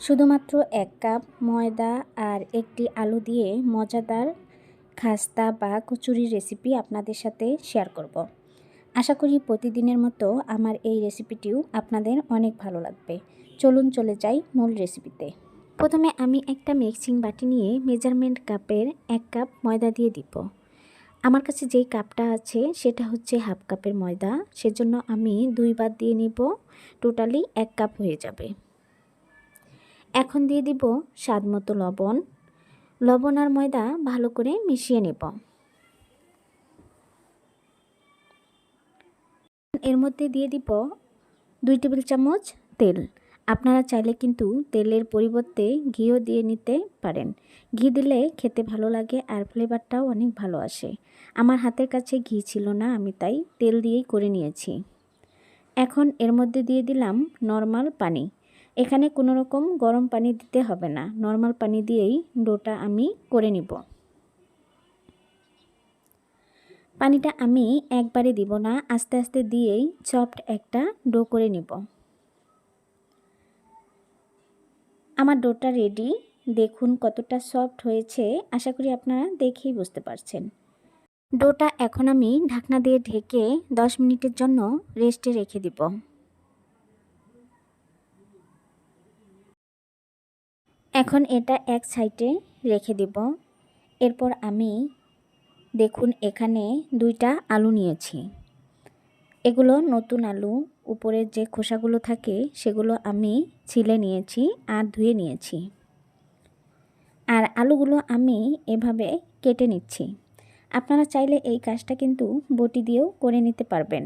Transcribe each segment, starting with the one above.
শুধুমাত্র এক কাপ ময়দা আর একটি আলু দিয়ে মজাদার খাস্তা বা কচুরির রেসিপি আপনাদের সাথে শেয়ার করব। আশা করি প্রতিদিনের মতো আমার এই রেসিপিটিও আপনাদের অনেক ভালো লাগবে। চলুন চলে যাই মূল রেসিপিতে প্রথমে আমি একটা মিক্সিং বাটি নিয়ে মেজারমেন্ট কাপের এক কাপ ময়দা দিয়ে দিব। আমার কাছে যেই কাপটা আছে সেটা হচ্ছে হাফ কাপের ময়দা। সেজন্য আমি দুই দুইবার দিয়ে নিব। টোটালি এক কাপ হয়ে যাবে। এখন দিয়ে দিব স্বাদ মতো লবণ। লবণ আর ময়দা ভালো করে মিশিয়ে নেব। এর মধ্যে দিয়ে দিব দুই টেবিল চামচ তেল। আপনারা চাইলে কিন্তু তেলের পরিবর্তে ঘিও দিয়ে নিতে পারেন। ঘি দিলে খেতে ভালো লাগে আর ফ্লেভারটাও অনেক ভালো আসে। আমার হাতের কাছে ঘি ছিল না, আমি তাই তেল দিয়েই করে নিয়েছি। এখন এর মধ্যে দিয়ে দিলাম নর্মাল পানি। এখানে কোনো রকম গরম পানি দিতে হবে না। নর্মাল পানি দিয়েই ডোটা আমি করে নিব। পানিটা আমি একবারে দিব না, আস্তে আস্তে দিয়েই সফট একটা ডো করে নিব। আমার ডোটা রেডি। দেখুন কতটা সফট হয়েছে, আশা করি আপনারা দেখেই বুঝতে পারছেন। ডোটা এখন আমি ঢাকনা দিয়ে ঢেকে 10 মিনিটের জন্য রেস্টে রেখে দিব। এখন এটা এক সাইডে রেখে দেব। এরপর আমি দেখুন এখানে দুইটা আলু নিয়েছি। এগুলো নতুন আলু উপরের যে খোসাগুলো থাকে সেগুলো আমি ছিলে নিয়েছি আর ধুয়ে নিয়েছি। আর আলুগুলো আমি এভাবে কেটে নিচ্ছি। আপনারা চাইলে এই কাজটা কিন্তু বটি দিয়েও করে নিতে পারবেন।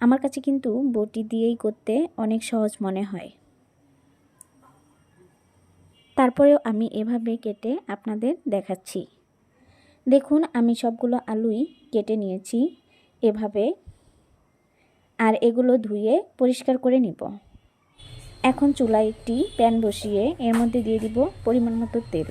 আমার কাছে কিন্তু বটি দিয়েই করতে অনেক সহজ মনে হয়। তারপরেও আমি এভাবে কেটে আপনাদের দেখাচ্ছি। দেখুন, আমি সবগুলো আলুই কেটে নিয়েছি এভাবে। আর এগুলো ধুয়ে পরিষ্কার করে নিব। এখন চুলায় একটি প্যান বসিয়ে এর মধ্যে দিয়ে দিব পরিমাণ মতো তেল।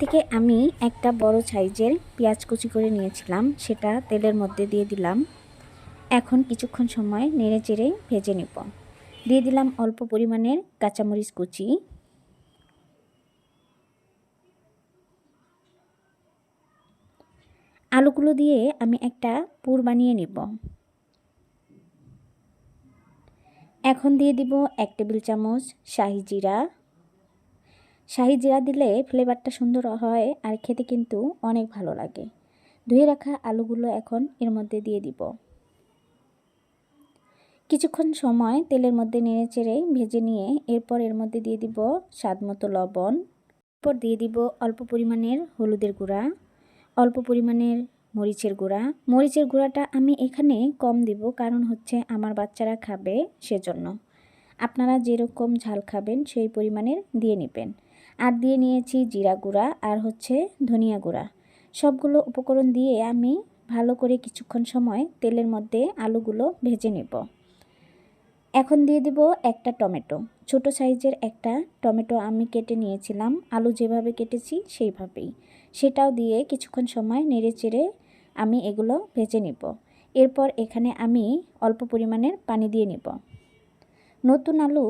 থেকে আমি একটা বড় সাইজের পেঁয়াজ কুচি করে নিয়েছিলাম, সেটা তেলের মধ্যে দিয়ে দিলাম। এখন কিছুক্ষণ সময় নেড়ে চেড়ে ভেজে নিব। দিয়ে দিলাম অল্প পরিমাণের কাঁচামরিচ কুচি। আলুগুলো দিয়ে আমি একটা পুর বানিয়ে নিব। এখন দিয়ে দিব এক টেবিল চামচ শাহি জিরা। শাহি জিরা দিলে ফ্লেভারটা সুন্দর হয় আর খেতে কিন্তু অনেক ভালো লাগে। ধুয়ে রাখা আলুগুলো এখন এর মধ্যে দিয়ে দিব। কিছুক্ষণ সময় তেলের মধ্যে নেড়ে চেড়ে ভেজে নিয়ে এরপর এর মধ্যে দিয়ে দিব স্বাদ মতো লবণ। এরপর দিয়ে দিব অল্প পরিমাণের হলুদের গুঁড়া, অল্প পরিমাণের মরিচের গুঁড়া। মরিচের গুঁড়াটা আমি এখানে কম দিব কারণ হচ্ছে আমার বাচ্চারা খাবে সেজন্য। আপনারা যেরকম ঝাল খাবেন সেই পরিমাণের দিয়ে নেবেন। আর দিয়ে নিয়েছি জিরা গুঁড়া আর হচ্ছে ধনিয়া গুঁড়া। সবগুলো উপকরণ দিয়ে আমি ভালো করে কিছুক্ষণ সময় তেলের মধ্যে আলুগুলো ভেজে নেব। এখন দিয়ে দিব একটা টমেটো। ছোট সাইজের একটা টমেটো আমি কেটে নিয়েছিলাম। আলু যেভাবে কেটেছি সেইভাবেই। সেটাও দিয়ে কিছুক্ষণ সময় নেড়ে চেড়ে আমি এগুলো ভেজে নিব। এরপর এখানে আমি অল্প পরিমাণের পানি দিয়ে নিব। নতুন আলু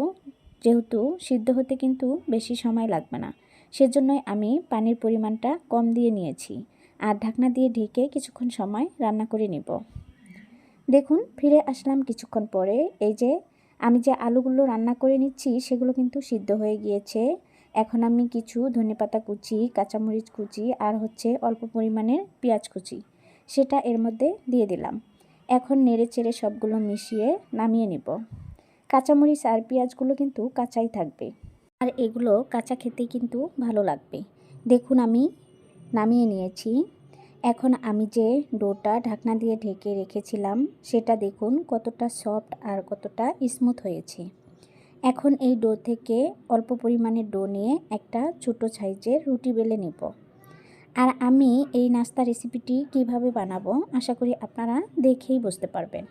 যেহেতু সিদ্ধ হতে কিন্তু বেশি সময় লাগবে না, সেজন্যই আমি পানির পরিমাণটা কম দিয়ে নিয়েছি। আর ঢাকনা দিয়ে ঢেকে কিছুক্ষণ সময় রান্না করে নিব। দেখুন, ফিরে আসলাম কিছুক্ষণ পরে। এই যে আমি যে আলুগুলো রান্না করে নিচ্ছি, সেগুলো কিন্তু সিদ্ধ হয়ে গিয়েছে। এখন আমি কিছু ধনেপাতা কুচি, কাঁচামরিচ কুচি আর হচ্ছে অল্প পরিমাণের পেঁয়াজ কুচি, সেটা এর মধ্যে দিয়ে দিলাম। এখন নেড়ে চেড়ে সবগুলো মিশিয়ে নামিয়ে নিব। কাঁচামরিচ আর পেঁয়াজগুলো কিন্তু কাঁচাই থাকবে। আর এগুলো কাঁচা খেতে কিন্তু ভালো লাগবে। দেখুন আমি নামিয়ে নিয়েছি। এখন আমি যে ডোটা ঢাকনা দিয়ে ঢেকে রেখেছিলাম, সেটা দেখুন কতটা সফট আর কতটা স্মুথ হয়েছে। এখন এই ডো থেকে অল্প পরিমাণে ডো নিয়ে একটা ছোট সাইজের রুটি বেলে নেব। আর আমি এই নাস্তা রেসিপিটি কীভাবে বানাবো, আশা করি আপনারা দেখেই বুঝতে পারবেন।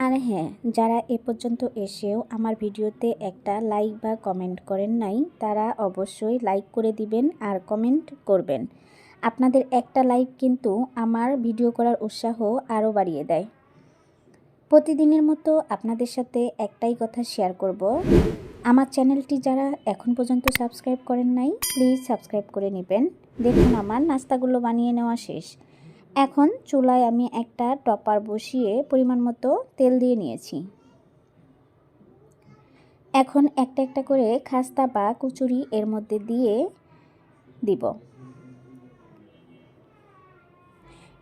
আর হ্যাঁ যারা এ পর্যন্ত এসেও আমার ভিডিওতে একটা লাইক বা কমেন্ট করেন নাই, তারা অবশ্যই লাইক করে দিবেন আর কমেন্ট করবেন। আপনাদের একটা লাইক কিন্তু আমার ভিডিও করার উৎসাহ আরও বাড়িয়ে দেয়। প্রতিদিনের মতো আপনাদের সাথে একটাই কথা শেয়ার করব। আমার চ্যানেলটি যারা এখন পর্যন্ত সাবস্ক্রাইব করেন নাই, প্লিজ সাবস্ক্রাইব করে নেবেন। দেখুন আমার নাস্তাগুলো বানিয়ে নেওয়া শেষ। এখন চুলায় আমি একটা টপার বসিয়ে পরিমাণ মতো তেল দিয়ে নিয়েছি। এখন একটা একটা করে খাস্তা বা কুচুরি এর মধ্যে দিয়ে দিব।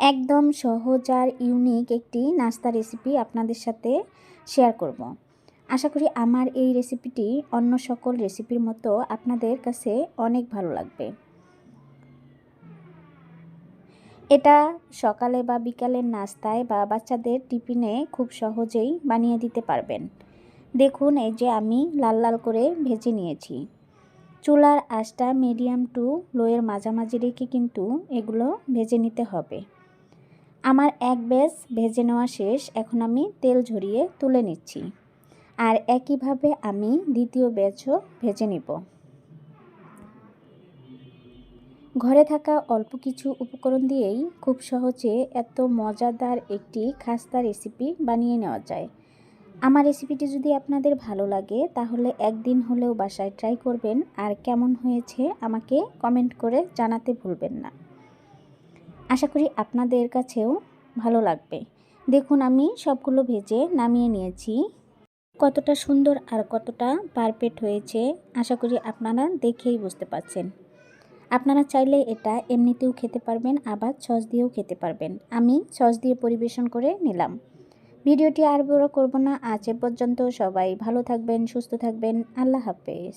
একদম সহজ আর ইউনিক একটি নাস্তা রেসিপি আপনাদের সাথে শেয়ার করব। আশা করি আমার এই রেসিপিটি অন্য সকল রেসিপির মতো আপনাদের কাছে অনেক ভালো লাগবে। এটা সকালে বা বিকালের নাস্তায় বা বাচ্চাদের টিফিনে খুব সহজেই বানিয়ে দিতে পারবেন। দেখুন, এই যে আমি লাল লাল করে ভেজে নিয়েছি। চুলার আঁচটা মিডিয়াম টু লোয়ের মাঝামাঝি রেখে কিন্তু এগুলো ভেজে নিতে হবে। আমার এক ব্যাস ভেজে নেওয়া শেষ, এখন আমি তেল ঝরিয়ে তুলে নিচ্ছি। আর একইভাবে আমি দ্বিতীয় ব্যাচও ভেজে নিব। ঘরে থাকা অল্প কিছু উপকরণ দিয়েই খুব সহজে এত মজাদার একটি খাস্তা রেসিপি বানিয়ে নেওয়া যায়। আমার রেসিপিটি যদি আপনাদের ভালো লাগে, তাহলে একদিন হলেও বাসায় ট্রাই করবেন। আর কেমন হয়েছে আমাকে কমেন্ট করে জানাতে ভুলবেন না। আশা করি আপনাদের কাছেও ভালো লাগবে। দেখুন, আমি সবগুলো ভেজে নামিয়ে নিয়েছি। কতটা সুন্দর আর কতটা পারফেক্ট হয়েছে, আশা করি আপনারা দেখেই বুঝতে পারছেন। আপনারা চাইলে এটা এমনিতেও খেতে পারবেন, আবার সস দিয়েও খেতে পারবেন। আমি সস দিয়ে পরিবেশন করে নিলাম। ভিডিওটি আর বড় করব না, আজ এ পর্যন্ত সবাই ভালো থাকবেন, সুস্থ থাকবেন, আল্লাহ হাফেজ।